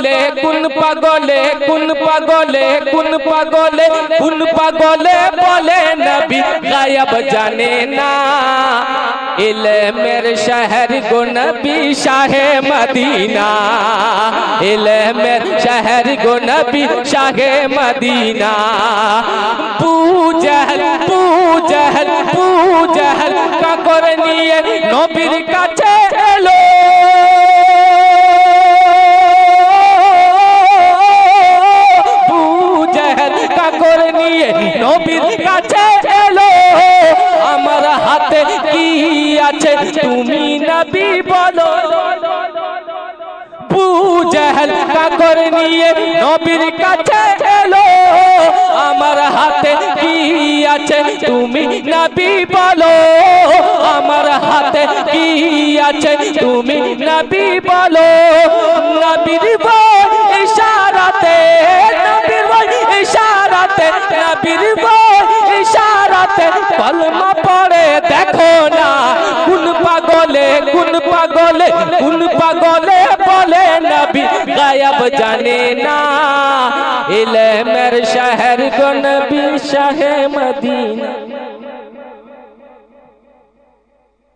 পাগলে, কোন পাগলে কোন পাগলে কোন পাগলে কোন পাগলে বলে নবী, গায়ব জানে না। ইলমের শহর গো নবী, শাহে মদিনা। ইলমের শহর গো নবী, শাহে মদিনা। পূজহল পূজহল পূজহল কাকর নিয়ে নবীর কাছে এলো। নিয়ে নবীর কাছে এলো। আমার হাতে কি আছে তুমি নবী বলো। পূজহল কাকর নিয়ে নবীর কাছে এলো। আমার হাতে কি আছে তুমি নবী বলো। আমার হাতে কি আছে তুমি নবী বলো। ইশারাতে নবীর ইশারাতে কলমা পড়ে দেখো না। কোন পাগলে কোন পাগলে কোন পাগলে বলে নবী গায়ব জানে না। ইলমের শহর গো নবী শাহে মদিনা।